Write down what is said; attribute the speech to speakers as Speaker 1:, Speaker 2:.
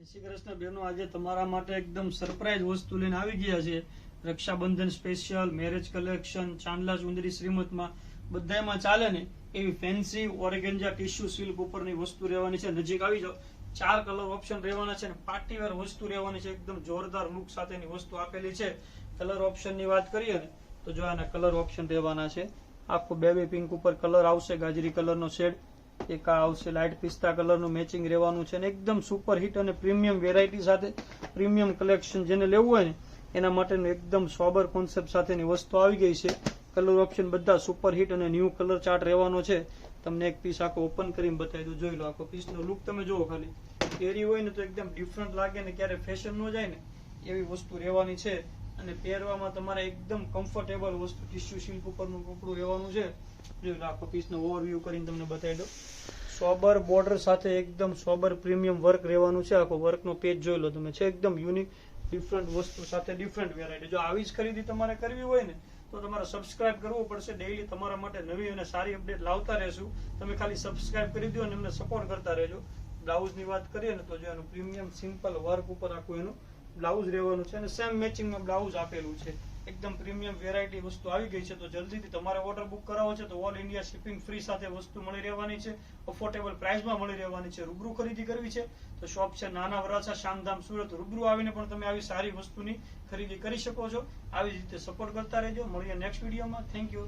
Speaker 1: શ્રી કૃષ્ણ બહેનો આજે તમારા માટે એકદમ સરપ્રાઈઝ વસ્તુ લઈને આવી ગયા છે. રક્ષાબંધન સ્પેશિયલ, મેરેજ કલેક્શન, ચાંદલા ચુંદરી શ્રીમતમાં. બધામાં ચાલે ને એવી ફેન્સી ઓરેગેન્જા ટીશ્યુ સિલ્ક ઉપરની વસ્તુ રહેવાની છે. નજીક આવી જાઓ. ચાર કલર ઓપ્શન રહેવાના છે ને પાર્ટીવેર વસ્તુ રહેવાની છે. એકદમ જોરદાર લુક સાથેની વસ્તુ આપેલી છે. કલર ઓપ્શનની વાત કરીએ ને, તો જો આના કલર ઓપ્શન રહેવાના છે. આખું બેબી પિંક ઉપર કલર આવશે. ગાજરી કલરનો શેડ એક આવશે લાઇટ પિસ્તા કલરનું મેચિંગ રહેવાનું છે એકદમ સુપર હિટ અને પ્રીમિયમ વેરાયટી સાથે પ્રીમિયમ કલેક્શન જેને લેવું હોય ને, એના માટેનું એકદમ સોબર કોન્સેપ્ટ સાથેની વસ્તુ આવી ગઈ છે. કલર ઓપ્શન બધા સુપર હિટ અને ન્યૂ કલર ચાર્ટ રહેવાનો છે. તમને એક પીસ આખો ઓપન કરીને બતાવી દઉં. જોઈ લો આખો પીસનો લુક તમે જુઓ ખાલી. પહેરી હોય ને તો એકદમ ડિફરન્ટ લાગે ને ક્યારે ફેશન ન જાય ને, એવી વસ્તુ રહેવાની છે. અને પહેરવામાં તમારે એકદમ કમ્ફર્ટેબલ વસ્તુ ટીસ્યુ સિલ્ક ઉપરનું કપડું રહેવાનું છે. જોઈ આખો પીસનો ઓવરવ્યૂ કરીને તમને બતાવી દઉં. સોબર બોર્ડર સાથે એકદમ સોબર પ્રીમિયમ વર્ક રહેવાનું છે. આખો વર્કનો પેજ જોઈ લો તમે. છે એકદમ યુનિક ડિફરન્ટ વસ્તુ સાથે ડિફરન્ટ વેરાયટી જો આવી જ ખરીદી તમારે કરવી હોય ને, તો તમારે સબસ્ક્રાઇબ કરવું પડશે. ડેઈલી તમારા માટે નવી અને સારી અપડેટ લાવતા રહેશું. તમે ખાલી સબસ્ક્રાઇબ કરી દો અને એમને સપોર્ટ કરતા રહેજો. બ્લાઉઝની વાત કરીએ ને, તો જો એનું પ્રીમિયમ સિમ્પલ વર્ક ઉપર આખું એનું બ્લાઉઝ રહેવાનું છે અને સેમ મેચિંગમાં બ્લાઉઝ આપેલું છે. એકદમ પ્રીમિયમ વેરાયટી વસ્તુ આવી ગઈ છે, તો જલ્દીથી તમારે ઓર્ડર બુક કરાવો છે, તો ઓલ ઇન્ડિયા શિપિંગ ફ્રી સાથે વસ્તુ મળી રહેવાની છે અફોર્ડેબલ પ્રાઇસમાં મળી રહેવાની છે, રૂબરૂ ખરીદી કરવી છે, તો શોપ છે નાના વરાછા શામધામ સુરત, રૂબરૂ આવીને પણ તમે આવી સારી વસ્તુની ખરીદી કરી શકો છો. આવી રીતે સપોર્ટ કરતા રહેજો. મળીએ નેક્સ્ટ વિડીયોમાં થેન્ક યુ